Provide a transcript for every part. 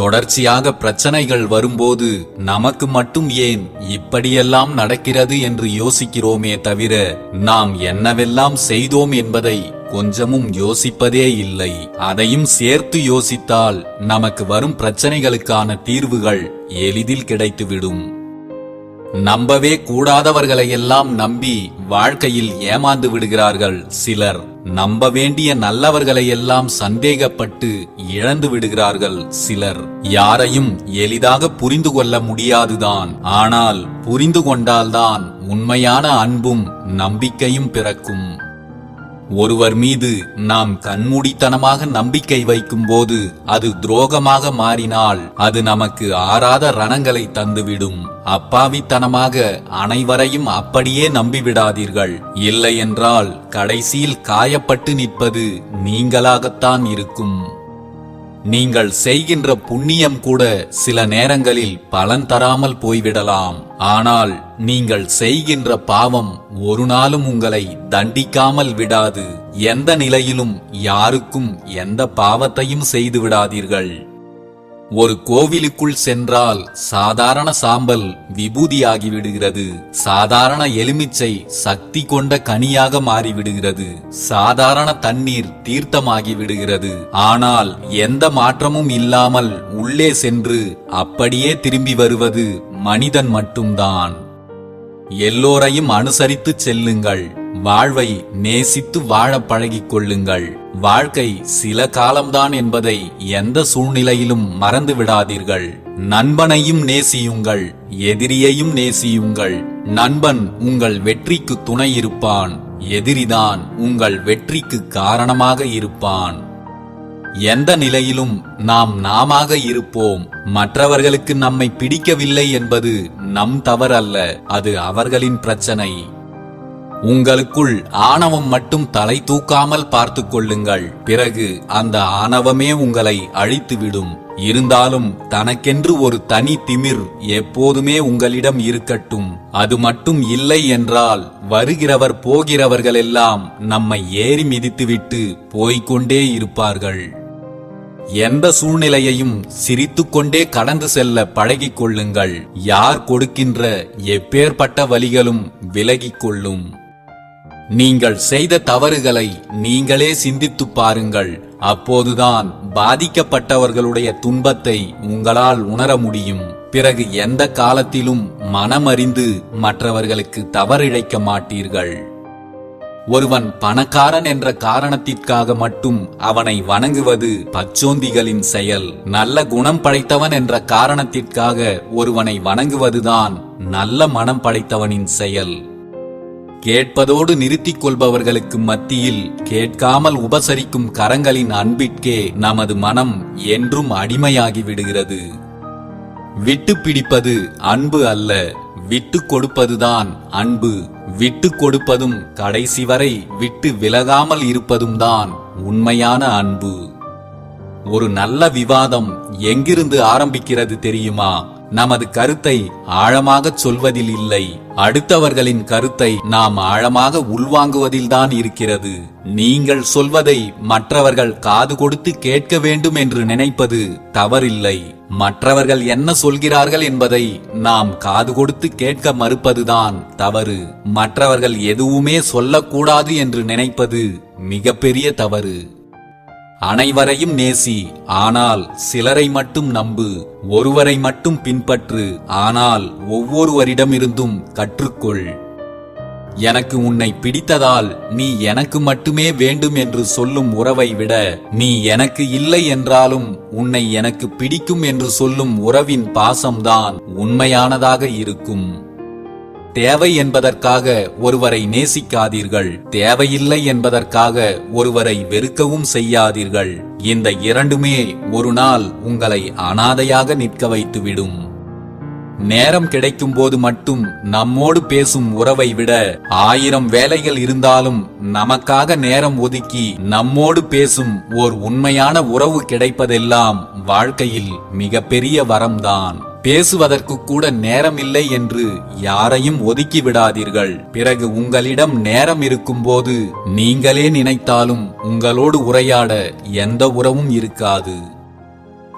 தொடர்ச்சியாக பிரச்சனைகள் வரும்போது நமக்கு மட்டும் ஏன் இப்படியெல்லாம் நடக்கிறது என்று யோசிக்கிறோமே தவிர நாம் என்னவெல்லாம் செய்தோம் என்பதை கொஞ்சமும் யோசிப்பதே இல்லை. அதையும் சேர்த்து யோசித்தால் நமக்கு வரும் பிரச்சனைகளுக்கான தீர்வுகள் எளிதில் கிடைத்துவிடும். நம்பவே கூடாதவர்களை எல்லாம் நம்பி வாழ்க்கையில் ஏமாந்து விடுகிறார்கள் சிலர். நம்ப வேண்டிய நல்லவர்களை எல்லாம் சந்தேகப்பட்டு இழந்து விடுகிறார்கள் சிலர். யாரையும் எளிதாக புரிந்து கொள்ள முடியாதுதான். ஆனால் புரிந்து கொண்டால்தான் உண்மையான அன்பும் நம்பிக்கையும் பிறக்கும். ஒருவர் மீது நாம் கண்மூடித்தனமாக நம்பிக்கை வைக்கும்போது அது துரோகமாக மாறினால் அது நமக்கு ஆறாத ரணங்களை தந்துவிடும். அப்பாவித்தனமாக அனைவரையும் அப்படியே நம்பிவிடாதீர்கள். இல்லை என்றால் கடைசியில் காயப்பட்டு நிற்பது நீங்களாகத்தான் இருக்கும். நீங்கள் செய்கின்ற புண்ணியம் கூட சில நேரங்களில் பலன் தராமல் போய்விடலாம். ஆனால் நீங்கள் செய்கின்ற பாவம் ஒரு நாளும் உங்களை தண்டிக்காமல் விடாது. எந்த நிலையிலும் யாருக்கும் எந்த பாவத்தையும் செய்து விடாதீர்கள். ஒரு கோவிலுக்குள் சென்றால் சாதாரண சாம்பல் விபூதியாகி விடுகிறது சாதாரண எலுமிச்சை சக்தி கொண்ட கனியாக மாறிவிடுகிறது. சாதாரண தண்ணீர் தீர்த்தமாகி விடுகிறது ஆனால் எந்த மாற்றமும் இல்லாமல் உள்ளே சென்று அப்படியே திரும்பி வருவது மனிதன் மட்டும்தான். எல்லோரையும் அனுசரித்து செல்லுங்கள். வாழ்வை நேசித்து வாழ பழகிக் கொள்ளுங்கள் வாழ்க்கை சில காலம்தான் என்பதை எந்த சூழ்நிலையிலும் மறந்து விடாதீர்கள் நண்பனையும் நேசியுங்கள் எதிரியையும் நேசியுங்கள். நண்பன் உங்கள் வெற்றிக்கு துணை இருப்பான் எதிரிதான் உங்கள் வெற்றிக்கு காரணமாக இருப்பான். எந்த நிலையிலும் நாம் நாமாக இருப்போம். மற்றவர்களுக்கு நம்மை பிடிக்கவில்லை என்பது நம் தவறல்ல அது அவர்களின் பிரச்சனை. உங்களுக்குள் ஆணவம் மட்டும் தலை தூக்காமல் பார்த்து கொள்ளுங்கள். பிறகு அந்த ஆணவமே உங்களை அழித்துவிடும். இருந்தாலும் தனக்கென்று ஒரு தனி திமிர் எப்போதுமே உங்களிடம் இருக்கட்டும். அது மட்டும் இல்லை என்றால் வருகிறவர் போகிறவர்களெல்லாம் நம்மை ஏறி மிதித்துவிட்டு போய்க்கொண்டே இருப்பார்கள். எந்த சூழ்நிலையையும் சிரித்துக்கொண்டே கடந்து செல்ல பழகிக் கொள்ளுங்கள். யார் கொடுக்கின்ற எப்பேற்பட்ட வழிகளும் விலகிக் கொள்ளும். நீங்கள் செய்த தவறுகளை நீங்களே சிந்தித்துப் பாருங்கள். அப்போதுதான் பாதிக்கப்பட்டவர்களுடைய துன்பத்தை உங்களால் உணர முடியும். பிறகு எந்த காலத்திலும் மனமறிந்து மற்றவர்களுக்கு தவறிழைக்க மாட்டீர்கள். ஒருவன் பணக்காரன் என்ற காரணத்திற்காக மட்டும் அவனை வணங்குவது பச்சோந்திகளின் செயல். நல்ல குணம் படைத்தவன் என்ற காரணத்திற்காக ஒருவனை வணங்குவதுதான் நல்ல மனம் படைத்தவனின் செயல். கேட்பதோடு நிறுத்திக் கொள்பவர்களுக்கு மத்தியில் கேட்காமல் உபசரிக்கும் கரங்களின் அன்பிற்கே நமது மனம் என்றும் அடிமையாகி விடுகிறது. விட்டு பிடிப்பது அன்பு அல்ல விட்டு கொடுப்பதுதான் அன்பு. விட்டு கொடுப்பதும் கடைசி வரை விட்டு விலகாமல் இருப்பதும் தான் உண்மையான அன்பு. ஒரு நல்ல விவாதம் எங்கிருந்து ஆரம்பிக்கிறது தெரியுமா? நமது கருத்தை ஆழமாகச் சொல்வதில் இல்லை. அடுத்தவர்களின் கருத்தை நாம் ஆழமாக உள்வாங்குவதில்தான் இருக்கிறது. நீங்கள் சொல்வதை மற்றவர்கள் காது கொடுத்து கேட்க வேண்டும் என்று நினைப்பது தவறில்லை. மற்றவர்கள் என்ன சொல்கிறார்கள் என்பதை நாம் காது கொடுத்து கேட்க மறுப்பதுதான் தவறு. மற்றவர்கள் எதுவுமே சொல்லக்கூடாது என்று நினைப்பது மிகப்பெரிய தவறு. அனைவரையும் நேசி ஆனால் சிலரை மட்டும் நம்பு ஒருவரை மட்டும் பின்பற்று ஆனால் ஒவ்வொருவரிடமிருந்தும் கற்றுக்கொள். எனக்கு உன்னை பிடித்ததால் நீ எனக்கு மட்டுமே வேண்டும் என்று சொல்லும் உறவை விட நீ எனக்கு இல்லை என்றாலும் உன்னை எனக்கு பிடிக்கும் என்று சொல்லும் உறவின் பாசம்தான் உண்மையானதாக இருக்கும். தேவை என்பதற்காக ஒருவரை நேசிக்காதீர்கள். தேவையில்லை என்பதற்காக ஒருவரை வெறுக்கவும் செய்யாதீர்கள். இந்த இரண்டுமே ஒரு நாள் உங்களை அனாதையாக நிற்க வைத்துவிடும். நேரம் கிடைக்கும் போது மட்டும் நம்மோடு பேசும் உறவை விட ஆயிரம் வேலைகள் இருந்தாலும் நமக்காக நேரம் ஒதுக்கி நம்மோடு பேசும் ஓர் உண்மையான உறவு கிடைப்பதெல்லாம் வாழ்க்கையில் மிகப்பெரிய வரம்தான். பேசுவதற்கு கூட நேரம் இல்லை என்று யாரையும் ஒதுக்கி விடாதீர்கள் பிறகு உங்களிடம் நேரம் இருக்கும்போது நீங்களே நினைத்தாலும் உங்களோடு உரையாட எந்த உறவும் இருக்காது.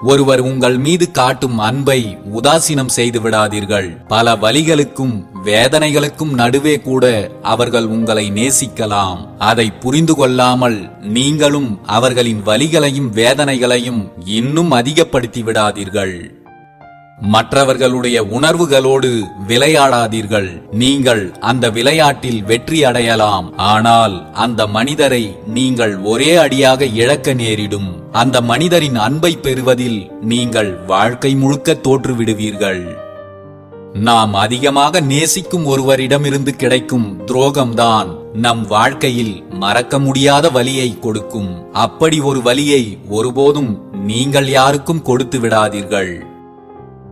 ஒருவர் உங்கள் மீது காட்டும் அன்பை உதாசீனம் செய்து விடாதீர்கள். பல வழிகளுக்கும் வேதனைகளுக்கும் நடுவே கூட அவர்கள் உங்களை நேசிக்கலாம். அதை புரிந்து கொள்ளாமல் நீங்களும் அவர்களின் வழிகளையும் வேதனைகளையும் இன்னும் அதிகப்படுத்தி விடாதீர்கள். மற்றவர்களுடைய உணர்வுகளோடு விளையாடாதீர்கள். நீங்கள் அந்த விளையாட்டில் வெற்றி அடையலாம். ஆனால் அந்த மனிதரை நீங்கள் ஒரே அடியாக இழக்க நேரிடும். அந்த மனிதரின் அன்பை பெறுவதில் நீங்கள் வாழ்க்கை முழுக்க தோற்றுவிடுவீர்கள். நாம் அதிகமாக நேசிக்கும் ஒருவரிடமிருந்து கிடைக்கும் துரோகம்தான் நம் வாழ்க்கையில் மறக்க முடியாத வலியை கொடுக்கும். அப்படி ஒரு வலியை ஒருபோதும் நீங்கள் யாருக்கும் கொடுத்து விடாதீர்கள்.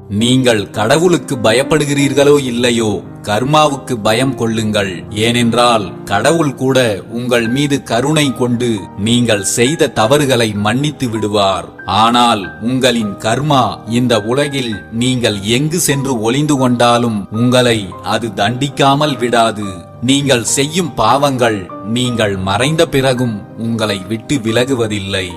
நீங்கள் கடவுளுக்கு பயப்படுகிறீர்களோ இல்லையோ கர்மாவுக்கு பயம் கொள்ளுங்கள். ஏனென்றால் கடவுள் கூட உங்கள் மீது கருணை கொண்டு நீங்கள் செய்த தவறுகளை மன்னித்து விடுவார். ஆனால் உங்களின் கர்மா இந்த உலகில் நீங்கள் எங்கு சென்று ஒளிந்து கொண்டாலும் உங்களை அது தண்டிக்காமல் விடாது. நீங்கள் செய்யும் பாவங்கள் நீங்கள் மறைந்த பிறகும் உங்களை விட்டு விலகுவதில்லை.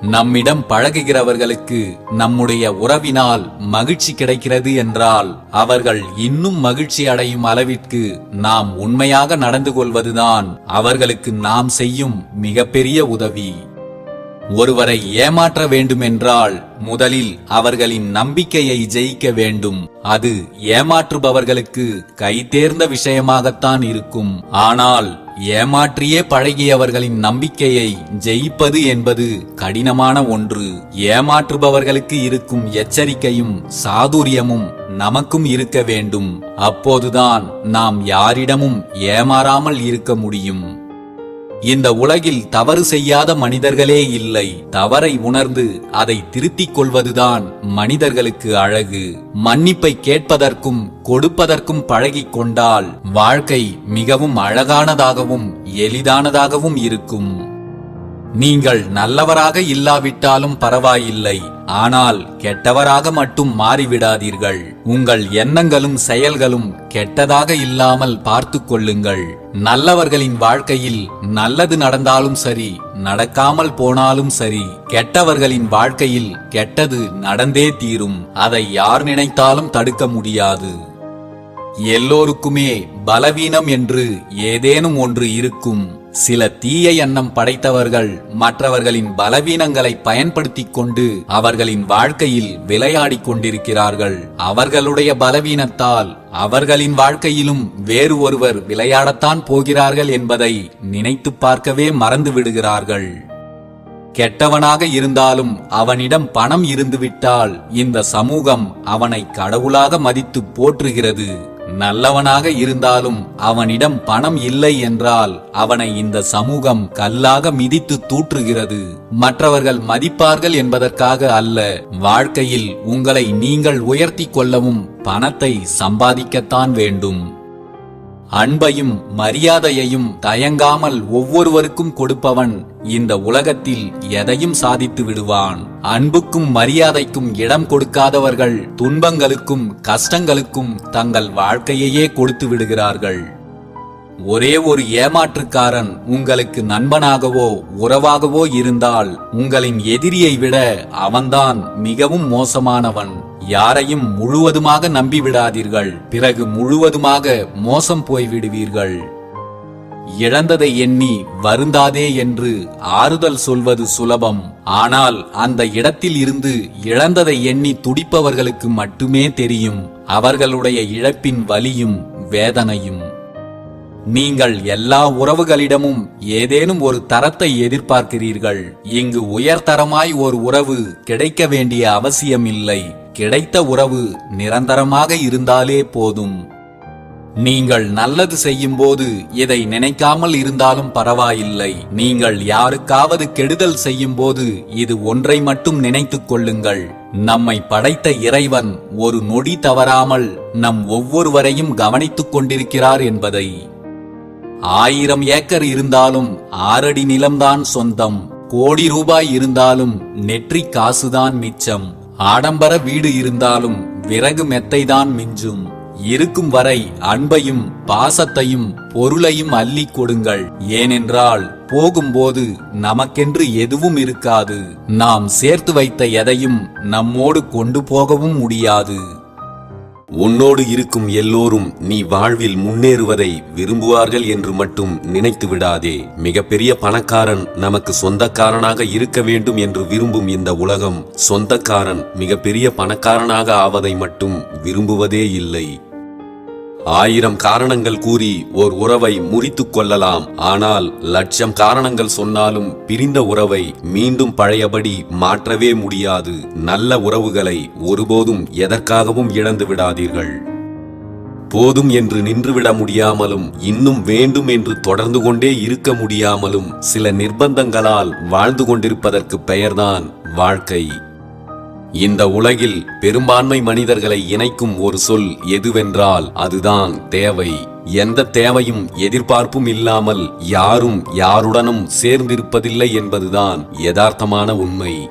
நம்மிடம் பழகுகிறவர்களுக்கு நம்முடைய உறவினால் மகிழ்ச்சி கிடைக்கிறது என்றால் அவர்கள் இன்னும் மகிழ்ச்சி அடையும் அளவிற்கு நாம் உண்மையாக நடந்து கொள்வதுதான் அவர்களுக்கு நாம் செய்யும் மிகப்பெரிய உதவி. ஒருவரை ஏமாற்ற வேண்டுமென்றால் முதலில் அவர்களின் நம்பிக்கையை ஜெயிக்க வேண்டும். அது ஏமாற்றுபவர்களுக்கு கைதேர்ந்த விஷயமாகத்தான் இருக்கும். ஆனால் ஏமாற்றியே பழகியவர்களின் நம்பிக்கையை ஜெயிப்பது என்பது கடினமான ஒன்று. ஏமாற்றுபவர்களுக்கு இருக்கும் எச்சரிக்கையும் சாதுரியமும் நமக்கும் இருக்க வேண்டும். அப்போதுதான் நாம் யாரிடமும் ஏமாறாமல் இருக்க முடியும். இந்த உலகில் தவறு செய்யாத மனிதர்களே இல்லை. தவறை உணர்ந்து அதை திருத்திக் கொள்வதுதான் மனிதர்களுக்கு அழகு. மன்னிப்பை கேட்பதற்கும் கொடுப்பதற்கும் பழகிக் கொண்டால் வாழ்க்கை மிகவும் அழகானதாகவும் எளிதானதாகவும் இருக்கும். நீங்கள் நல்லவராக இல்லாவிட்டாலும் பரவாயில்லை. ஆனால் கெட்டவராக மட்டும் மாறிவிடாதீர்கள். உங்கள் எண்ணங்களும் செயல்களும் கெட்டதாக இல்லாமல் பார்த்து கொள்ளுங்கள். நல்லவர்களின் வாழ்க்கையில் நல்லது நடந்தாலும் சரி நடக்காமல் போனாலும் சரி கெட்டவர்களின் வாழ்க்கையில் கெட்டது நடந்தே தீரும். அதை யார் நினைத்தாலும் தடுக்க முடியாது. எல்லோருக்குமே பலவீனம் என்று ஏதேனும் ஒன்று இருக்கும். சில தீய எண்ணம் படைத்தவர்கள் மற்றவர்களின் பலவீனங்களை பயன்படுத்திக் கொண்டு அவர்களின் வாழ்க்கையில் விளையாடிக் கொண்டிருக்கிறார்கள். அவர்களுடைய பலவீனத்தால் அவர்களின் வாழ்க்கையிலும் வேறு ஒருவர் விளையாடத்தான் போகிறார்கள் என்பதை நினைத்து பார்க்கவே மறந்து விடுகிறார்கள். கெட்டவனாக இருந்தாலும் அவனிடம் பணம் இருந்துவிட்டால் இந்த சமூகம் அவனை கடவுளாக மதித்து போற்றுகிறது. நல்லவனாக இருந்தாலும் அவனிடம் பணம் இல்லை என்றால் அவனை இந்த சமூகம் கல்லாக மிதித்து தூற்றுகிறது. மற்றவர்கள் மதிப்பார்கள் என்பதற்காக அல்ல வாழ்க்கையில் உங்களை நீங்கள் உயர்த்தி கொள்ளவும் பணத்தை சம்பாதிக்கத்தான் வேண்டும். அன்பையும் மரியாதையையும் தயங்காமல் ஒவ்வொருவருக்கும் கொடுப்பவன் இந்த உலகத்தில் எதையும் சாதித்து விடுவான். அன்புக்கும் மரியாதைக்கும் இடம் கொடுக்காதவர்கள் துன்பங்களுக்கும் கஷ்டங்களுக்கும் தங்கள் வாழ்க்கையையே கொடுத்து விடுகிறார்கள். ஒரே ஒரு ஏமாற்றுக்காரன் உங்களுக்கு நண்பனாகவோ உறவாகவோ இருந்தால் உங்களின் எதிரியை விட அவன்தான் மிகவும் மோசமானவன். யாரையும் முழுவதுமாக நம்பிவிடாதீர்கள். பிறகு முழுவதுமாக மோசம் போய்விடுவீர்கள். இழந்ததை எண்ணி வருந்தாதே என்று ஆறுதல் சொல்வது சுலபம். ஆனால் அந்த இடத்தில் இருந்து இழந்ததை எண்ணி துடிப்பவர்களுக்கு மட்டுமே தெரியும். அவர்களுடைய இழப்பின் வலியும் வேதனையும். நீங்கள் எல்லா உறவுகளிடமும் ஏதேனும் ஒரு தரத்தை எதிர்பார்க்கிறீர்கள். இங்கு உயர்தரமாய் ஒரு உறவு கிடைக்க வேண்டிய அவசியமில்லை. கிடைத்த உறவு நிரந்தரமாக இருந்தாலே போதும். நீங்கள் நல்லது செய்யும்போது இதை நினைக்காமல் இருந்தாலும் பரவாயில்லை. நீங்கள் யாருக்காவது கெடுதல் செய்யும்போது இது ஒன்றை மட்டும் நினைத்துக் கொள்ளுங்கள். நம்மை படைத்த இறைவன் ஒரு நொடி தவறாமல் நம் ஒவ்வொருவரையும் கவனித்துக் கொண்டிருக்கிறார் என்பதை. ஆயிரம் ஏக்கர் இருந்தாலும் ஆறடி நிலம்தான் சொந்தம். கோடி ரூபாய் இருந்தாலும் நெற்றி காசுதான் மிச்சம். ஆடம்பர வீடு இருந்தாலும் விறகு மெத்தைதான் மிஞ்சும். இருக்கும் வரை அன்பையும் பாசத்தையும் பொருளையும் அள்ளிக் கொடுங்கள். ஏனென்றால் போகும்போது நமக்கென்று எதுவும் இருக்காது. நாம் சேர்த்து வைத்த எதையும் நம்மோடு கொண்டு போகவும் முடியாது. உன்னோடு இருக்கும் எல்லோரும் நீ வாழ்வில் முன்னேறுவதை விரும்புவார்கள் என்று மட்டும் நினைத்து விடாதே. மிகப்பெரிய பணக்காரன் நமக்கு சொந்தக்காரனாக இருக்க வேண்டும் என்று விரும்பும் இந்த உலகம் சொந்தக்காரன் மிகப்பெரிய பணக்காரனாக ஆவதை மட்டும் விரும்புவதே இல்லை. ஆயிரம் காரணங்கள் கூறி ஓர் உறவை முறித்துக் கொள்ளலாம். ஆனால் லட்சம் காரணங்கள் சொன்னாலும் பிரிந்த உறவை மீண்டும் பழையபடி மாற்றவே முடியாது. நல்ல உறவுகளை ஒருபோதும் எதற்காகவும் இழந்து விடாதீர்கள். போதும் என்று நின்றுவிட முடியாமலும் இன்னும் வேண்டும் என்று தொடர்ந்து கொண்டே இருக்க முடியாமலும் சில நிர்பந்தங்களால் வாழ்ந்து கொண்டிருப்பதற்கு பெயர்தான் வாழ்க்கை. இந்த உலகில் பெரும்பான்மை மனிதர்களை இணைக்கும் ஒரு சொல் எதுவென்றால் அதுதான் தேவை. எந்த தேவையும் எதிர்பார்ப்பும் இல்லாமல் யாரும் யாருடனும் சேர்ந்திருப்பதில்லை என்பதுதான் யதார்த்தமான உண்மை.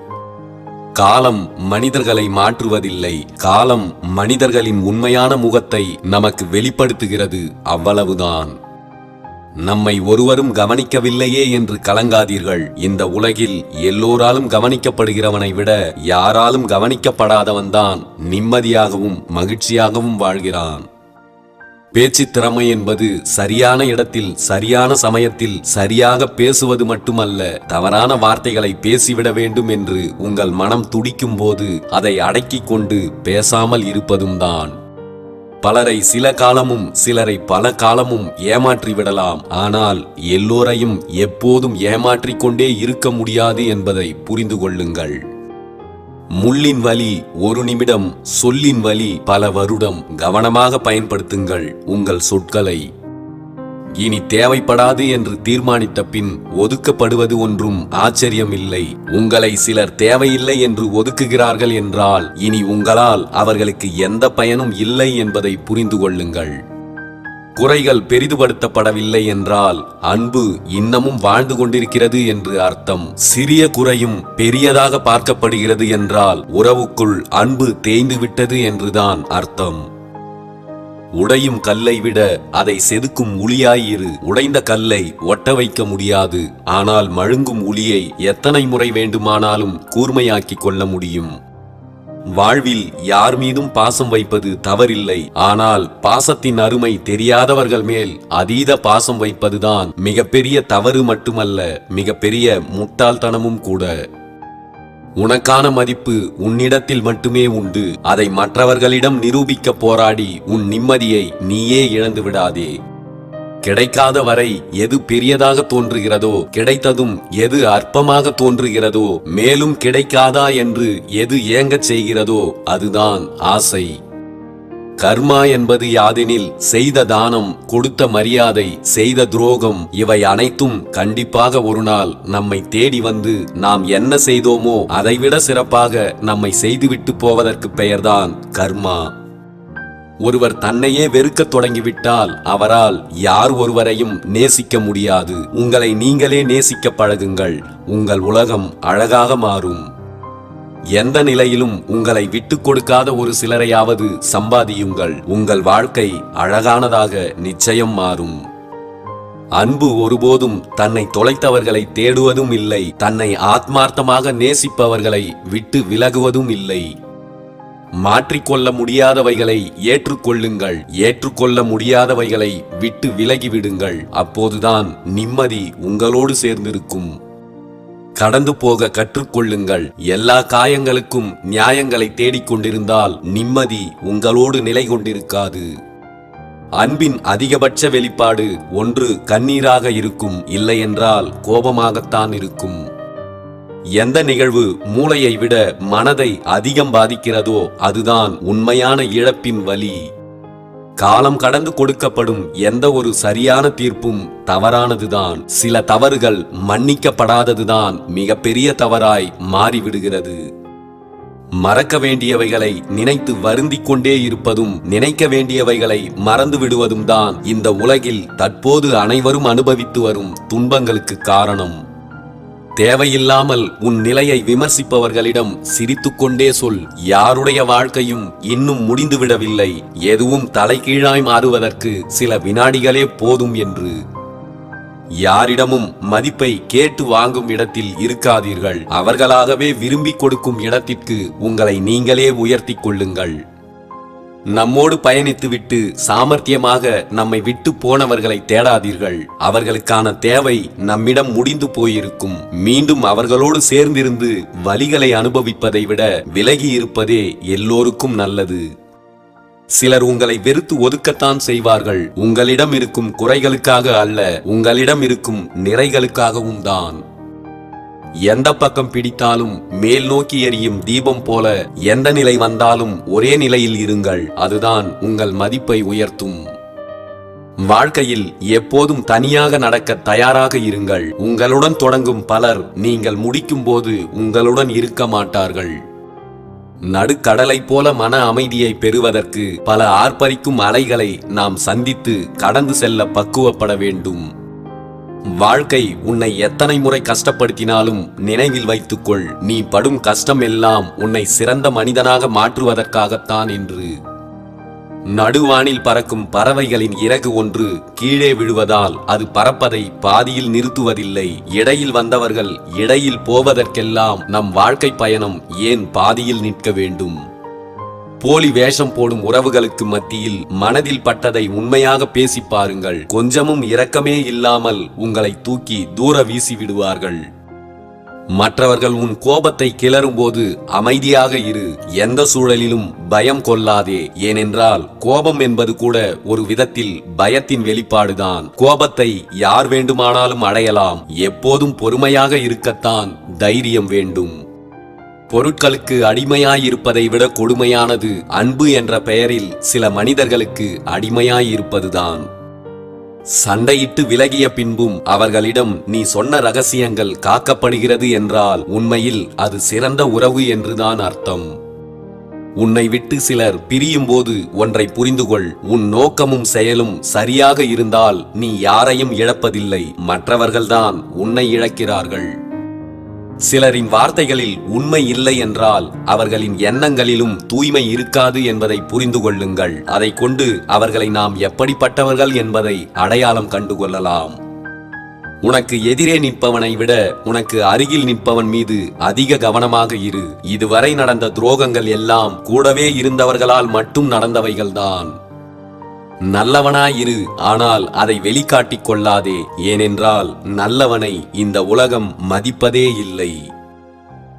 காலம் மனிதர்களை மாற்றுவதில்லை. காலம் மனிதர்களின் உண்மையான முகத்தை நமக்கு வெளிப்படுத்துகிறது. அவ்வளவுதான். நம்மை ஒருவரும் கவனிக்கவில்லையே என்று கலங்காதீர்கள். இந்த உலகில் எல்லோராலும் கவனிக்கப்படுகிறவனை விட யாராலும் கவனிக்கப்படாதவன்தான் நிம்மதியாகவும் மகிழ்ச்சியாகவும் வாழ்கிறான். பேச்சுத் திறமை என்பது சரியான இடத்தில் சரியான சமயத்தில் சரியாக பேசுவது மட்டுமல்ல தவறான வார்த்தைகளை பேசிவிட வேண்டும் என்று உங்கள் மனம் துடிக்கும் போது அதை அடக்கிக் கொண்டு பேசாமல் இருப்பதும் தான் பலரை சில காலமும் சிலரை பல காலமும் ஏமாற்றி விடலாம். ஆனால் எல்லோரையும் எப்போதும் ஏமாற்றிக் கொண்டே இருக்க முடியாது என்பதை புரிந்து கொள்ளுங்கள். முள்ளின் வலி ஒரு நிமிடம் சொல்லின் வலி பல வருடம் கவனமாக பயன்படுத்துங்கள் உங்கள் சொற்களை. இனி தேவைப்படாது என்று தீர்மானித்த பின் ஒதுக்கப்படுவது ஒன்றும் ஆச்சரியமில்லை. உங்களை சிலர் தேவையில்லை என்று ஒதுக்குகிறார்கள் என்றால் இனி உங்களால் அவர்களுக்கு எந்த பயனும் இல்லை என்பதை புரிந்து கொள்ளுங்கள். குறைகள் பெரிதுபடுத்தப்படவில்லை என்றால் அன்பு இன்னமும் வாழ்ந்து கொண்டிருக்கிறது என்று அர்த்தம். சிறிய குறையும் பெரியதாக பார்க்கப்படுகிறது என்றால் உறவுக்குள் அன்பு தேய்ந்து விட்டது என்றுதான் அர்த்தம். உடையும் கல்லை விட அதை செதுக்கும் உளியாயிரு. உடைந்த கல்லை ஒட்ட வைக்க முடியாது. ஆனால் மழுங்கும் உளியை எத்தனை முறை வேண்டுமானாலும் கூர்மையாக்கிக் கொள்ள முடியும். வாழ்வில் யார் மீதும் பாசம் வைப்பது தவறில்லை. ஆனால் பாசத்தின் அருமை தெரியாதவர்கள் மேல் அதீத பாசம் வைப்பதுதான் மிகப்பெரிய தவறு மட்டுமல்ல மிகப்பெரிய முட்டாள்தனமும் கூட. உனக்கான மதிப்பு உன்னிடத்தில் மட்டுமே உண்டு. அதை மற்றவர்களிடம் நிரூபிக்க போராடி உன் நிம்மதியை நீயே இழந்து விடாதே. கிடைக்காத வரை எது பெரியதாக தோன்றுகிறதோ கிடைத்ததும் எது அற்பமாக தோன்றுகிறதோ மேலும் கிடைக்காதா என்று எது ஏங்கச் செய்கிறதோ அதுதான் ஆசை. கர்மா என்பது யாதெனில் செய்த தானம் கொடுத்த மரியாதை செய்த துரோகம் இவை அனைத்தும் கண்டிப்பாக ஒரு நாள் நம்மை தேடி வந்து நாம் என்ன செய்தோமோ அதைவிட சிறப்பாக நம்மை செய்துவிட்டு போவதற்கு பெயர்தான் கர்மா. ஒருவர் தன்னையே வெறுக்கத் தொடங்கிவிட்டால் அவரால் யார் ஒருவரையும் நேசிக்க முடியாது. உங்களை நீங்களே நேசிக்க பழகுங்கள். உங்கள் உலகம் அழகாக மாறும். எந்த நிலையிலும் உங்களை விட்டு கொடுக்காத ஒரு சிலரையாவது சம்பாதியுங்கள். உங்கள் வாழ்க்கை அழகானதாக நிச்சயம் மாறும். அன்பு ஒருபோதும் தன்னை தொலைத்தவர்களை தேடுவதும் இல்லை. தன்னை ஆத்மார்த்தமாக நேசிப்பவர்களை விட்டு விலகுவதும் இல்லை. மாற்றிக்கொள்ள முடியாதவைகளை ஏற்றுக்கொள்ளுங்கள். ஏற்றுக்கொள்ள முடியாதவைகளை விட்டு விலகிவிடுங்கள். அப்போதுதான் நிம்மதி உங்களோடு சேர்ந்திருக்கும். கடந்து போக கற்றுக்கொள்ளுங்கள். எல்லா காயங்களுக்கும் நியாயங்களை தேடிக்கொண்டிருந்தால் நிம்மதி உங்களோடு நிலை கொண்டிருக்காது. அன்பின் அதிகபட்ச வெளிப்பாடு ஒன்று கண்ணீராக இருக்கும் இல்லையென்றால் கோபமாகத்தான் இருக்கும். எந்த நிகழ்வு மூளையை விட மனதை அதிகம் பாதிக்கிறதோ அதுதான் உண்மையான இழப்பின் வலி காலம் கடந்து கொடுக்கப்படும் எந்த ஒரு சரியான தீர்ப்பும் தவறானதுதான். சில தவறுகள் மன்னிக்கப்படாததுதான் மிகப்பெரிய தவறாய் மாறிவிடுகிறது. மறக்க வேண்டியவைகளை நினைத்து வருந்திக் கொண்டே இருப்பதும் நினைக்க வேண்டியவைகளை மறந்து விடுவதும் தான் இந்த உலகில் தற்போது அனைவரும் அனுபவித்து வரும் துன்பங்களுக்கு காரணம். தேவையில்லாமல் உன் நிலையை விமர்சிப்பவர்களிடம் சிரித்துக்கொண்டே சொல். யாருடைய வாழ்க்கையும் இன்னும் முடிந்துவிடவில்லை. எதுவும் தலைகீழாய் மாறுவதற்கு சில வினாடிகளே போதும் என்று. யாரிடமும் மதிப்பை கேட்டு வாங்கும் இடத்தில் இருக்காதீர்கள். அவர்களாகவே விரும்பி கொடுக்கும் இடத்திற்கு உங்களை நீங்களே உயர்த்திக் கொள்ளுங்கள். நம்மோடு பயணித்துவிட்டு சாமர்த்தியமாக நம்மை விட்டு போனவர்களை தேடாதீர்கள். அவர்களுக்கான தேவை நம்மிடம் முடிந்து போயிருக்கும். மீண்டும் அவர்களோடு சேர்ந்திருந்து வலிகளை அனுபவிப்பதை விட விலகி இருப்பதே எல்லோருக்கும் நல்லது. சிலர் உங்களை வெறுத்து ஒதுக்கத்தான் செய்வார்கள். உங்களிடம் இருக்கும் குறைகளுக்காக அல்ல உங்களிடம் இருக்கும் நிறைகளுக்காகவும் தான். எந்த பக்கம் பிடித்தாலும் மேல் நோக்கி எரியும் தீபம் போல எந்த நிலை வந்தாலும் ஒரே நிலையில் இருங்கள். அதுதான் உங்கள் மதிப்பை உயர்த்தும். வாழ்க்கையில் எப்போதும் தனியாக நடக்க தயாராக இருங்கள். உங்களுடன் தொடங்கும் பலர் நீங்கள் முடிக்கும் போது உங்களுடன் இருக்க மாட்டார்கள். நடுக்கடலை போல மன அமைதியை பெறுவதற்கு பல ஆர்ப்பரிக்கும் அலைகளை நாம் சந்தித்து கடந்து செல்ல பக்குவப்பட வேண்டும். வாழ்க்கை உன்னை எத்தனை முறை கஷ்டப்படுத்தினாலும் நினைவில் வைத்துக்கொள். நீ படும் கஷ்டம் எல்லாம் உன்னை சிறந்த மனிதனாக மாற்றுவதற்காகத்தான் என்று. நடுவானில் பறக்கும் பறவைகளின் இறகு ஒன்று கீழே விழுவதால் அது பறப்பதை பாதியில் நிறுத்துவதில்லை. இடையில் வந்தவர்கள் இடையில் போவதற்கெல்லாம் நம் வாழ்க்கை பயணம் ஏன் பாதியில் நிற்க வேண்டும்? போலி வேஷம் போடும் உறவுகளுக்கு மத்தியில் மனதில் பட்டதை உண்மையாக பேசி பாருங்கள். கொஞ்சமும் இரக்கமே இல்லாமல் உங்களை தூக்கி தூர வீசி விடுவார்கள். மற்றவர்கள் உன் கோபத்தை கிளறும்போது அமைதியாக இரு. எந்த சூழலிலும் பயம் கொள்ளாதே. ஏனென்றால் கோபம் என்பது கூட ஒரு விதத்தில் பயத்தின் வெளிப்பாடுதான். கோபத்தை யார் வேண்டுமானாலும் அடையலாம். எப்போதும் பொறுமையாக இருக்கத்தான் தைரியம் வேண்டும். பொருட்களுக்கு அடிமையாயிருப்பதை விட கொடுமையானது அன்பு என்ற பெயரில் சில மனிதர்களுக்கு அடிமையாயிருப்பதுதான். சண்டையிட்டு விலகிய பின்பும் அவர்களிடம் நீ சொன்ன ரகசியங்கள் காக்கப்படுகிறது என்றால் உண்மையில் அது சிறந்த உறவு என்றுதான் அர்த்தம். உன்னை விட்டு சிலர் பிரியும்போது ஒன்றை புரிந்துகொள். உன் நோக்கமும் செயலும் சரியாக இருந்தால் நீ யாரையும் இழப்பதில்லை. மற்றவர்கள்தான் உன்னை இழக்கிறார்கள். சிலரின் வார்த்தைகளில் உண்மை இல்லை என்றால் அவர்களின் எண்ணங்களிலும் தூய்மை இருக்காது என்பதை புரிந்து கொள்ளுங்கள். அதை கொண்டு அவர்களை நாம் எப்படிப்பட்டவர்கள் என்பதை அடையாளம் கண்டு கொள்ளலாம் உனக்கு எதிரே நிற்பவனை விட உனக்கு அருகில் நிற்பவன் மீது அதிக கவனமாக இரு. இதுவரை நடந்த துரோகங்கள் எல்லாம் கூடவே இருந்தவர்களால் மட்டும் நடந்தவைகள்தான். நல்லவனாயிரு ஆனால் அதை வெளிக்காட்டிக் கொள்ளாதே ஏனென்றால் நல்லவனை இந்த உலகம் மதிப்பதே இல்லை.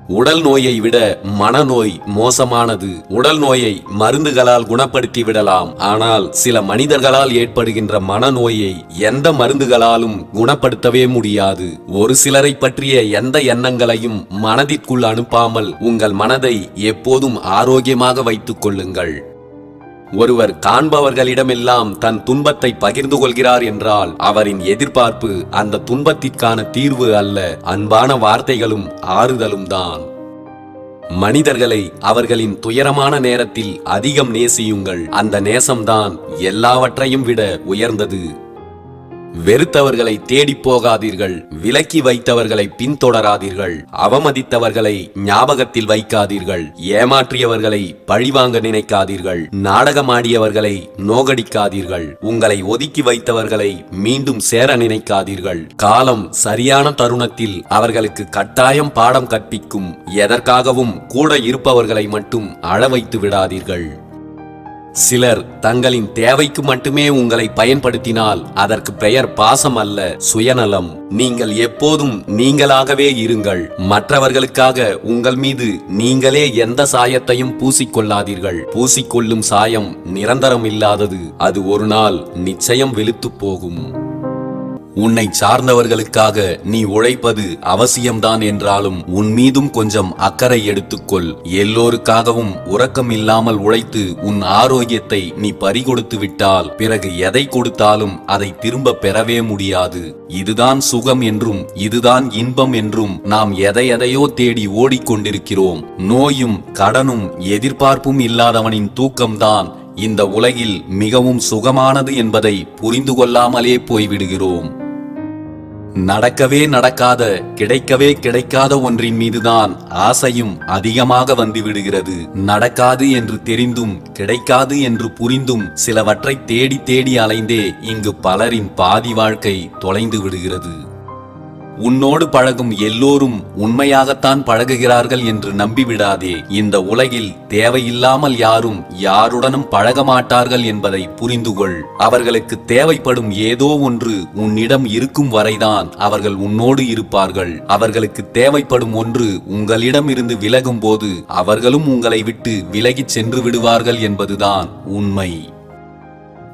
உடல் நோயை விட மனநோய் மோசமானது. உடல் நோயை மருந்துகளால் குணப்படுத்தி விடலாம். ஆனால் சில மனிதர்களால் ஏற்படுகின்ற மனநோயை எந்த மருந்துகளாலும் குணப்படுத்தவே முடியாது. ஒரு சிலரை பற்றிய எந்த எண்ணங்களையும் மனதிற்குள் அனுப்பாமல் உங்கள் மனதை எப்போதும் ஆரோக்கியமாக வைத்துக் கொள்ளுங்கள். ஒருவர் காண்பவர்களிடமெல்லாம் தன் துன்பத்தை பகிர்ந்து கொள்கிறார் என்றால் அவரின் எதிர்பார்ப்பு அந்த துன்பத்திற்கான தீர்வு அல்ல அன்பான வார்த்தைகளும் ஆறுதலும் தான். மனிதர்களை அவர்களின் துயரமான நேரத்தில் அதிகம் நேசியுங்கள். அந்த நேசம்தான் எல்லாவற்றையும் விட உயர்ந்தது. வெறுத்தவர்களை தேடிப் போகாதீர்கள். விலக்கி வைத்தவர்களை பின்தொடராதீர்கள். அவமதித்தவர்களை ஞாபகத்தில் வைக்காதீர்கள். ஏமாற்றியவர்களை பழிவாங்க நினைக்காதீர்கள். நாடகமாடியவர்களை நோகடிக்காதீர்கள். உங்களை ஒதுக்கி வைத்தவர்களை மீண்டும் சேர நினைக்காதீர்கள். காலம் சரியான தருணத்தில் அவர்களுக்கு கட்டாயம் பாடம் கற்பிக்கும். எதற்காகவும் கூட இருப்பவர்களை மட்டும் அழ வைத்து விடாதீர்கள். சிலர் தங்களின் தேவைக்கு மட்டுமே உங்களை பயன்படுத்தினால் அதற்கு பெயர் பாசம் அல்ல சுயநலம். நீங்கள் எப்போதும் நீங்களாகவே இருங்கள். மற்றவர்களுக்காக உங்கள் மீது நீங்களே எந்த சாயத்தையும் பூசிக்கொள்ளாதீர்கள். பூசிக்கொள்ளும் சாயம் நிரந்தரம் இல்லாதது அது ஒரு நாள் நிச்சயம் வெளுத்துப் போகும். உன்னை சார்ந்தவர்களுக்காக நீ உழைப்பது அவசியம்தான் என்றாலும் உன் மீதும் கொஞ்சம் அக்கறை எடுத்துக்கொள். எல்லோருக்காகவும் உறக்கம் இல்லாமல் உழைத்து உன் ஆரோக்கியத்தை நீ பறிகொடுத்து விட்டால் பிறகு எதை கொடுத்தாலும் அதை திரும்ப பெறவே முடியாது. இதுதான் சுகம் என்றும் இதுதான் இன்பம் என்றும் நாம் எதை எதையோ தேடி ஓடிக்கொண்டிருக்கிறோம். நோயும் கடனும் எதிர்பார்ப்பும் இல்லாதவனின் தூக்கம்தான் இந்த உலகில் மிகவும் சுகமானது என்பதை புரிந்து கொள்ளாமலே போய்விடுகிறோம். நடக்கவே நடக்காத கிடைக்கவே கிடைக்காத ஒன்றின் மீதுதான் ஆசையும் அதிகமாக வந்து விடுகிறது நடக்காது என்று தெரிந்தும் கிடைக்காது என்று புரிந்தும் சிலவற்றை தேடி தேடி அலைந்தே இங்கு பலரின் பாதி வாழ்க்கை தொலைந்து விடுகிறது. உன்னோடு பழகும் எல்லோரும் உண்மையாகத்தான் பழகுகிறார்கள் என்று நம்பிவிடாதே. இந்த உலகில் தேவையில்லாமல் யாரும் யாருடனும் பழக மாட்டார்கள் என்பதை புரிந்துகொள். அவர்களுக்கு தேவைப்படும் ஏதோ ஒன்று உன்னிடம் இருக்கும் வரைதான் அவர்கள் உன்னோடு இருப்பார்கள். அவர்களுக்கு தேவைப்படும் ஒன்று உங்களிடம் இருந்து விலகும் போது அவர்களும் உங்களை விட்டு விலகிச் சென்று விடுவார்கள் என்பதுதான் உண்மை.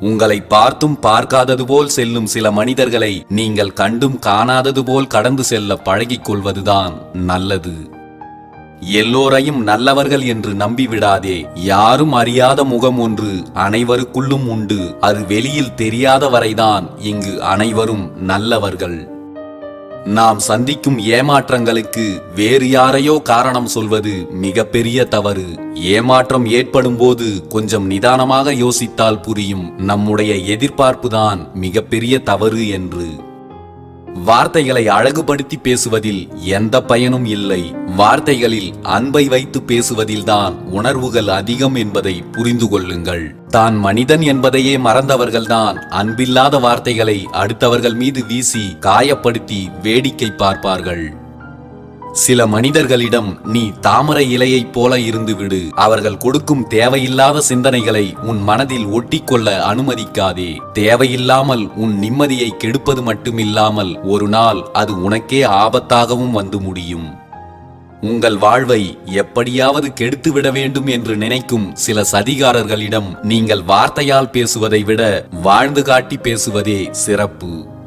உங்களை பார்த்தும் பார்க்காதது போல் செல்லும் சில மனிதர்களை நீங்கள் கண்டும் காணாதது போல் கடந்து செல்ல பழகிக் கொள்வதுதான் நல்லது. எல்லோரையும் நல்லவர்கள் என்று நம்பிவிடாதே யாரும் அறியாத முகம் ஒன்று அனைவருக்குள்ளும் உண்டு. அது வெளியில் தெரியாத வரைதான் இங்கு அனைவரும் நல்லவர்கள். நாம் சந்திக்கும் ஏமாற்றங்களுக்கு வேறு யாரையோ காரணம் சொல்வது மிகப்பெரிய தவறு. ஏமாற்றம் ஏற்படும் போது கொஞ்சம் நிதானமாக யோசித்தால் புரியும். நம்முடைய எதிர்பார்ப்புதான் மிகப்பெரிய தவறு என்று. வார்த்தைகளை அழகுபடுத்தி பேசுவதில் எந்த பயனும் இல்லை. வார்த்தைகளில் அன்பை வைத்து பேசுவதில்தான் உணர்வுகள் அதிகம் என்பதை புரிந்து கொள்ளுங்கள். தான் மனிதன் என்பதையே மறந்தவர்கள்தான் அன்பில்லாத வார்த்தைகளை அடுத்தவர்கள் மீது வீசி காயப்படுத்தி வேடிக்கை பார்ப்பார்கள். சில மனிதர்களிடம் நீ தாமரை இலையைப் போல இருந்து விடு அவர்கள் கொடுக்கும் தேவையில்லாத சிந்தனைகளை உன் மனதில் ஒட்டிக்கொள்ள அனுமதிக்காதே. தேவையில்லாமல் உன் நிம்மதியை கெடுப்பது மட்டுமில்லாமல் ஒரு நாள் அது உனக்கே ஆபத்தாகவும் வந்து முடியும். உங்கள் வாழ்வை எப்படியாவது கெடுத்துவிட வேண்டும் என்று நினைக்கும் சில சதிகாரர்களிடம் நீங்கள் வார்த்தையால் பேசுவதை விட வாழ்ந்து காட்டி பேசுவதே சிறப்பு.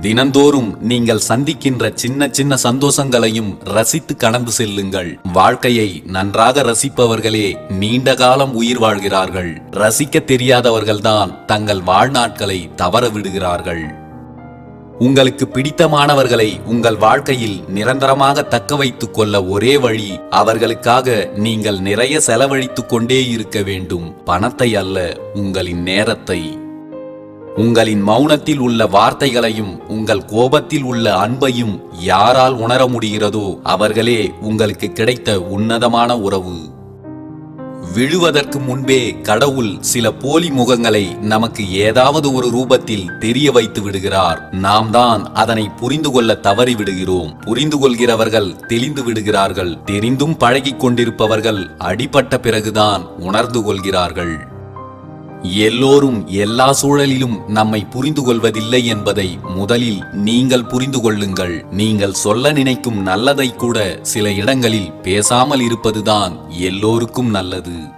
தினந்தோறும் நீங்கள் சந்திக்கின்ற சின்ன சின்ன சந்தோஷங்களையும் ரசித்து கடந்து செல்லுங்கள். வாழ்க்கையை நன்றாக ரசிப்பவர்களே நீண்ட காலம் உயிர் வாழ்கிறார்கள். ரசிக்க தெரியாதவர்கள்தான் தங்கள் வாழ்நாட்களை தவற விடுகிறார்கள் உங்களுக்கு பிடித்தமானவர்களை உங்கள் வாழ்க்கையில் நிரந்தரமாக தக்க வைத்துக் கொள்ள ஒரே வழி அவர்களுக்காக நீங்கள் நிறைய செலவழித்துக் கொண்டே இருக்க வேண்டும். பணத்தை அல்ல உங்களின் நேரத்தை. உங்களின் மௌனத்தில் உள்ள வார்த்தைகளையும் உங்கள் கோபத்தில் உள்ள அன்பையும் யாரால் உணர முடிகிறதோ அவர்களே உங்களுக்கு கிடைத்த உன்னதமான உறவு. விழுவதற்கு முன்பே கடவுள் சில போலி முகங்களை நமக்கு ஏதாவது ஒரு ரூபத்தில் தெரிய வைத்து விடுகிறார். நாம் தான் அதனை புரிந்து கொள்ள தவறி விடுகிறோம். புரிந்து கொள்கிறவர்கள் தெளிந்து விடுகிறார்கள். தெரிந்தும் பழகிக் கொண்டிருப்பவர்கள் அடிபட்ட பிறகுதான் உணர்ந்து கொள்கிறார்கள். எல்லோரும் எல்லா சூழலிலும் நம்மை புரிந்து கொள்வதில்லை என்பதை முதலில் நீங்கள் புரிந்து கொள்ளுங்கள். நீங்கள் சொல்ல நினைக்கும் நல்லதை கூட சில இடங்களில் பேசாமல் இருப்பதுதான் எல்லோருக்கும் நல்லது.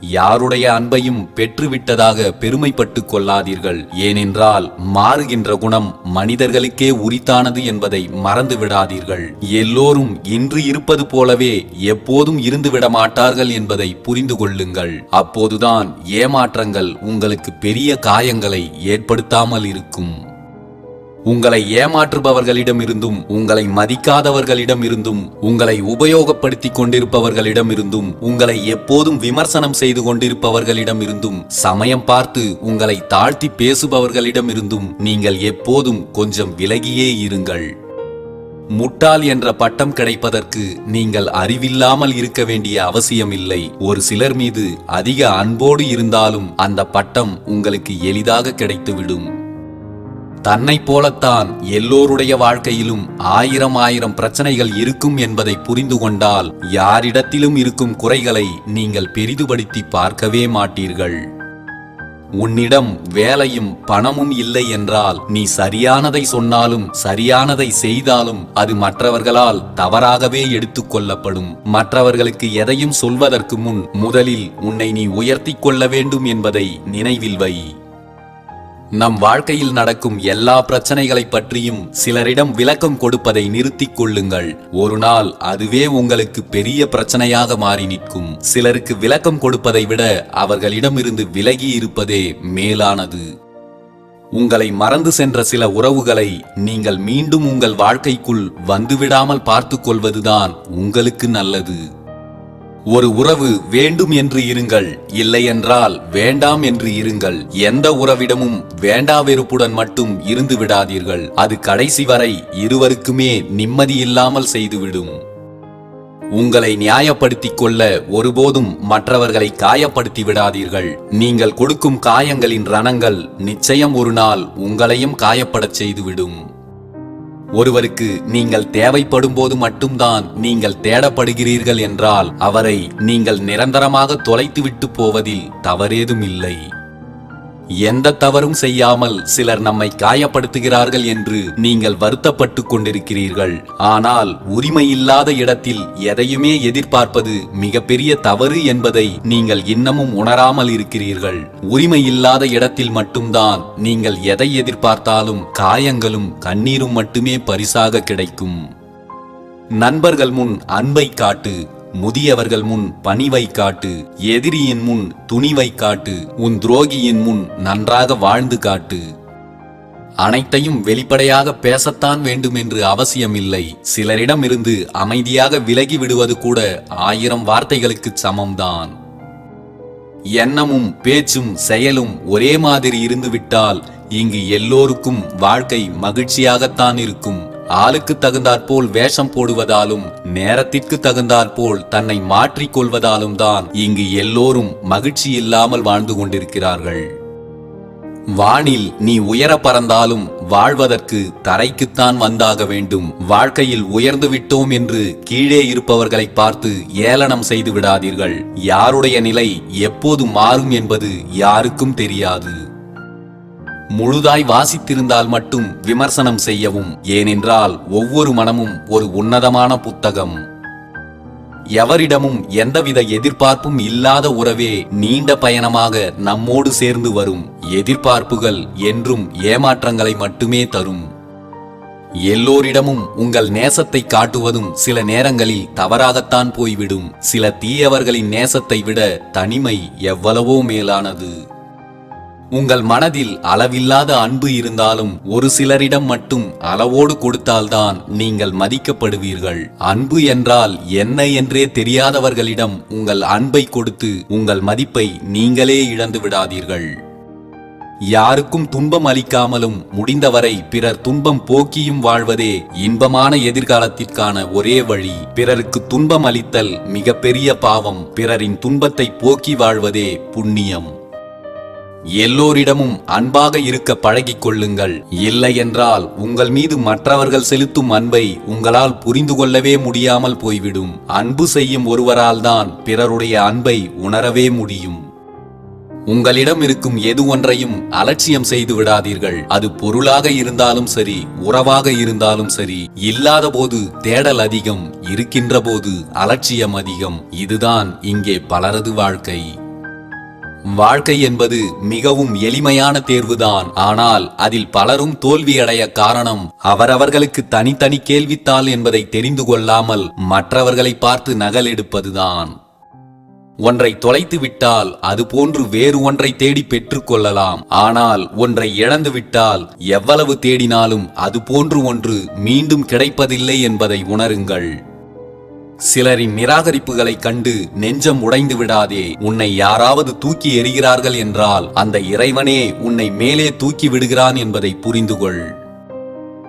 யாருடைய அன்பையும் பெற்றுவிட்டதாக பெருமைப்பட்டு கொள்ளாதீர்கள். ஏனென்றால் மாறுகின்ற குணம் மனிதர்களுக்கே உரித்தானது என்பதை மறந்து விடாதீர்கள் எல்லோரும் இன்று இருப்பது போலவே எப்போதும் இருந்துவிட மாட்டார்கள் என்பதை புரிந்து கொள்ளுங்கள். அப்போதுதான் ஏமாற்றங்கள் உங்களுக்கு பெரிய காயங்களை ஏற்படுத்தாமல் இருக்கும். உங்களை ஏமாற்றுபவர்களிடம் இருந்தும் உங்களை மதிக்காதவர்களிடம் இருந்தும் உங்களை உபயோகப்படுத்திக் கொண்டிருப்பவர்களிடமிருந்தும் உங்களை எப்போதும் விமர்சனம் செய்து கொண்டிருப்பவர்களிடம் இருந்தும் சமயம் பார்த்து உங்களை தாழ்த்தி பேசுபவர்களிடமிருந்தும் நீங்கள் எப்போதும் கொஞ்சம் விலகியே இருங்கள். முட்டாள் என்ற பட்டம் கிடைப்பதற்கு நீங்கள் அறிவில்லாமல் இருக்க வேண்டிய அவசியமில்லை. ஒரு சிலர் மீது அதிக அன்போடு இருந்தாலும் அந்த பட்டம் உங்களுக்கு எளிதாக கிடைத்துவிடும். தன்னைப் போலத்தான் எல்லோருடைய வாழ்க்கையிலும் ஆயிரம் ஆயிரம் பிரச்சனைகள் இருக்கும் என்பதை புரிந்து கொண்டால் யாரிடத்திலும் இருக்கும் குறைகளை நீங்கள் பெரிதுபடுத்தி பார்க்கவே மாட்டீர்கள். உன்னிடம் வேலையும் பணமும் இல்லை என்றால் நீ சரியானதை சொன்னாலும் சரியானதை செய்தாலும் அது மற்றவர்களால் தவறாகவே எடுத்துக்கொள்ளப்படும் மற்றவர்களுக்கு எதையும் சொல்வதற்கு முன் முதலில் உன்னை நீ உயர்த்திக் கொள்ள வேண்டும் என்பதை நினைவில் வை. நம் வாழ்க்கையில் நடக்கும் எல்லா பிரச்சனைகளைப் பற்றியும் சிலரிடம் விளக்கம் கொடுப்பதை நிறுத்திக் கொள்ளுங்கள். ஒரு நாள் அதுவே உங்களுக்கு பெரிய பிரச்சனையாக மாறி நிற்கும். சிலருக்கு விளக்கம் கொடுப்பதை விட அவர்களிடமிருந்து விலகி இருப்பதே மேலானது. உங்களை மறந்து சென்ற சில உறவுகளை நீங்கள் மீண்டும் உங்கள் வாழ்க்கைக்குள் வந்துவிடாமல் பார்த்துக் கொள்வதுதான் உங்களுக்கு நல்லது. ஒரு உறவு வேண்டும் என்று இருங்கள் இல்லையென்றால் வேண்டாம் என்று இருங்கள். எந்த உறவிடமும் வேண்டா வெறுப்புடன் மட்டும் இருந்து விடாதீர்கள். அது கடைசி வரை இருவருக்குமே நிம்மதி இல்லாமல் செய்துவிடும். உங்களை நியாயப்படுத்திக் கொள்ள ஒருபோதும் மற்றவர்களை காயப்படுத்தி விடாதீர்கள். நீங்கள் கொடுக்கும் காயங்களின் ரணங்கள் நிச்சயம் ஒரு நாள் உங்களையும் காயப்படச் செய்துவிடும். ஒருவருக்கு நீங்கள் தேவைப்படும் போது மட்டும்தான் நீங்கள் தேடப்படுகிறீர்கள் என்றால் அவரை நீங்கள் நிரந்தரமாக தொலைத்துவிட்டு போவதில் தவறேதும் இல்லை எந்த தவறும் செய்யாமல் சிலர் நம்மை காயப்படுத்துகிறார்கள் என்று நீங்கள் வருத்தப்பட்டு கொண்டிருக்கிறீர்கள். ஆனால் உரிமை இல்லாத இடத்தில் எதையுமே எதிர்பார்ப்பது மிகப்பெரிய தவறு என்பதை நீங்கள் இன்னமும் உணராமல் இருக்கிறீர்கள். உரிமை இல்லாத இடத்தில் மட்டும்தான் நீங்கள் எதை எதிர்பார்த்தாலும் காயங்களும் கண்ணீரும் மட்டுமே பரிசாக கிடைக்கும். நண்பர்கள் முன் அன்பை காட்டு முதியவர்கள் முன் பணிவை காட்டு எதிரியின் முன் துணிவை காட்டு உன் துரோகியின் முன் நன்றாக வாழ்ந்து காட்டு. அனைத்தையும் வெளிப்படையாக பேசத்தான் வேண்டும் என்று அவசியமில்லை. சிலரிடமிருந்து அமைதியாக விலகி விடுவது கூட ஆயிரம் வார்த்தைகளுக்கு சமம்தான். எண்ணமும் பேச்சும் செயலும் ஒரே மாதிரி இருந்துவிட்டால் இங்கு எல்லோருக்கும் வாழ்க்கை மகிழ்ச்சியாகத்தான் இருக்கும். ஆளுக்கு தகுந்தாற்போல் வேஷம் போடுவதாலும் நேரத்திற்கு தகுந்தாற்போல் தன்னை மாற்றிக் கொள்வதாலும் தான் இங்கு எல்லோரும் மகிழ்ச்சி இல்லாமல் வாழ்ந்து கொண்டிருக்கிறார்கள். வானில் நீ உயர பறந்தாலும் வாழ்வதற்கு தரைக்குத்தான் வந்தாக வேண்டும். வாழ்க்கையில் உயர்ந்து விட்டோம் என்று கீழே இருப்பவர்களை பார்த்து ஏளனம் செய்து விடாதீர்கள். யாருடைய நிலை எப்போது மாறும் என்பது யாருக்கும் தெரியாது. முழுதாய் வாசித்திருந்தால் மட்டும் விமர்சனம் செய்யவும் ஏனென்றால் ஒவ்வொரு மனமும் ஒரு உன்னதமான புத்தகம். எவரிடமும் எந்தவித எதிர்பார்ப்பும் இல்லாத உறவே நீண்ட பயணமாக நம்மோடு சேர்ந்து வரும். எதிர்பார்ப்புகள் என்றும் ஏமாற்றங்களை மட்டுமே தரும். எல்லோரிடமும் உங்கள் நேசத்தை காட்டுவதும் சில நேரங்களில் தவறாகத்தான் போய்விடும். சில தீயவர்களின் நேசத்தை விட தனிமை எவ்வளவோ மேலானது. உங்கள் மனதில் அளவில்லாத அன்பு இருந்தாலும் ஒரு சிலரிடம் மட்டும் அளவோடு கொடுத்தால்தான் நீங்கள் மதிக்கப்படுவீர்கள். அன்பு என்றால் என்ன என்றே தெரியாதவர்களிடம் உங்கள் அன்பை கொடுத்து உங்கள் மதிப்பை நீங்களே இழந்து விடாதீர்கள். யாருக்கும் துன்பம் அளிக்காமலும் முடிந்தவரை பிறர் துன்பம் போக்கியும் வாழ்வதே இன்பமான எதிர்காலத்திற்கான ஒரே வழி. பிறருக்கு துன்பம் அளித்தல் மிகப்பெரிய பாவம் பிறரின் துன்பத்தை போக்கி வாழ்வதே புண்ணியம். எல்லோரிடமும் அன்பாக இருக்க பழகிக் கொள்ளுங்கள் இல்லை என்றால் உங்கள் மீது மற்றவர்கள் செலுத்தும் அன்பை உங்களால் புரிந்து கொள்ளவே முடியாமல் போய்விடும். அன்பு செய்யும் ஒருவரால் தான் பிறருடைய அன்பை உணரவே முடியும். உங்களிடம் இருக்கும் எது ஒன்றையும் அலட்சியம் செய்து விடாதீர்கள். அது பொருளாக இருந்தாலும் சரி உறவாக இருந்தாலும் சரி இல்லாத போது தேடல் அதிகம் இருக்கின்ற போது அலட்சியம் அதிகம். இதுதான் இங்கே பலரது வாழ்க்கை. வாழ்க்கை என்பது மிகவும் எளிமையான தேர்வுதான். ஆனால் அதில் பலரும் தோல்வியடைய காரணம் அவரவர்களுக்கு தனித்தனி கேள்வித்தாள் என்பதை தெரிந்து கொள்ளாமல் மற்றவர்களை பார்த்து நகல் எடுப்பதுதான். ஒன்றை தொலைத்து விட்டால் அது போன்று வேறு ஒன்றை தேடி பெற்றுக்கொள்ளலாம் ஆனால் ஒன்றை இழந்து விட்டால் எவ்வளவு தேடினாலும் அது போன்று ஒன்று மீண்டும் கிடைப்பதில்லை என்பதை உணருங்கள். சிலரின் நிராகரிப்புகளைக் கண்டு நெஞ்சம் உடைந்து விடாதே உன்னை யாராவது தூக்கி எறிகிறார்கள் என்றால் அந்த இறைவனே உன்னை மேலே தூக்கி விடுகிறான் என்பதை புரிந்துகொள்.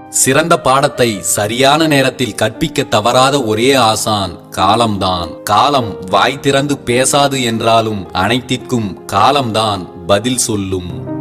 சிறந்த பாடத்தை சரியான நேரத்தில் கற்பிக்க தவறாத ஒரே ஆசான் காலம்தான். காலம் வாய் திறந்து பேசாது என்றாலும் அனைத்திற்கும் காலம்தான் பதில் சொல்லும்.